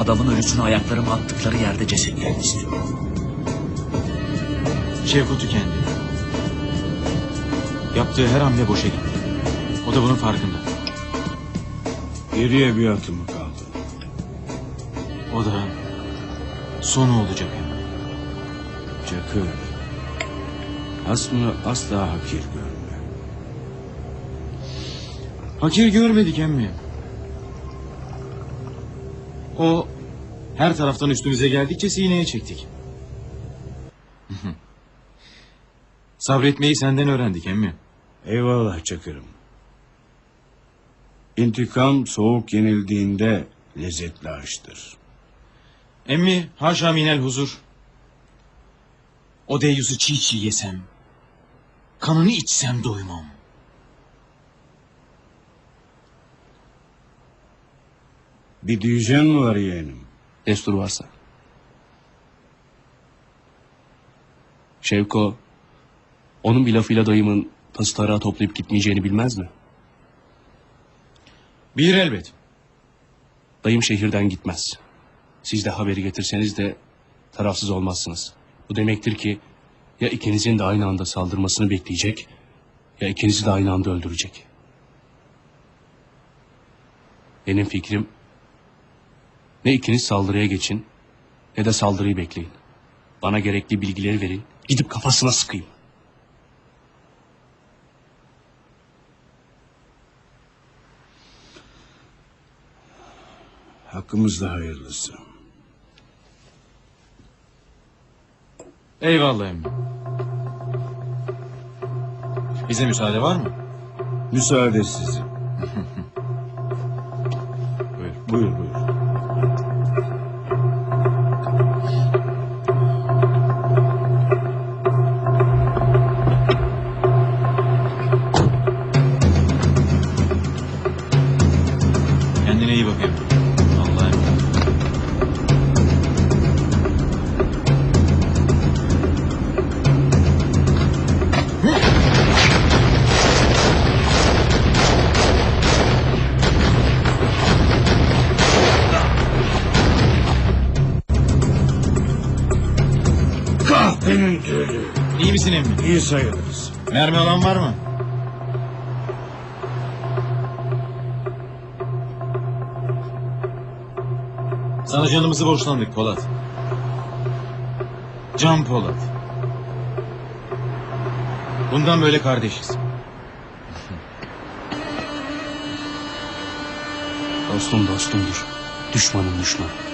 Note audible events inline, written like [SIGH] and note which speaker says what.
Speaker 1: Adamın ölüsünü ayaklarıma attıkları yerde cesetlerini istiyorum.
Speaker 2: Şevko tükendi. Yaptığı her hamle boşa gitti. O da bunun farkında.
Speaker 3: Geriye bir atımı kaldı.
Speaker 2: O da sonu olacak hem.
Speaker 3: Çakır. Aslını asla hakir görme.
Speaker 2: Hakir görmedik emmi. O her taraftan üstümüze geldikçe sineye çektik. [LAUGHS] Sabretmeyi senden öğrendik emmi.
Speaker 3: Eyvallah Çakır'ım. İntikam soğuk yenildiğinde lezzetli aştır.
Speaker 2: Emmi haşa minel huzur. O deyyusu çiğ çiğ yesem. Kanını içsem doymam.
Speaker 3: Bir diyeceğin mi var yeğenim?
Speaker 4: Destur varsa. Şevko, onun bir lafıyla dayımın tası tarağı toplayıp gitmeyeceğini bilmez mi?
Speaker 2: Bilir elbet.
Speaker 4: Dayım şehirden gitmez. Siz de haberi getirseniz de tarafsız olmazsınız. Bu demektir ki ya ikinizin de aynı anda saldırmasını bekleyecek ya ikinizi de aynı anda öldürecek. Benim fikrim ne ikiniz saldırıya geçin ne de saldırıyı bekleyin. Bana gerekli bilgileri verin. Gidip kafasına sıkayım.
Speaker 3: Hakkımızda hayırlısı.
Speaker 2: Eyvallah emmi. Bize müsaade var mı?
Speaker 3: Müsaade sizin. [LAUGHS]
Speaker 2: Buyur.
Speaker 3: Buyur buyur.
Speaker 2: Kendine iyi bak emmi. Allah'a emanet.
Speaker 3: Kahvenin tülü.
Speaker 2: İyi misin emmi?
Speaker 3: İyi sayılırız.
Speaker 2: Mermi alan var mı? Sana canımızı borçlandık Polat. Can Polat. Bundan böyle kardeşiz.
Speaker 4: Dostum dostumdur. Düşmanım düşman.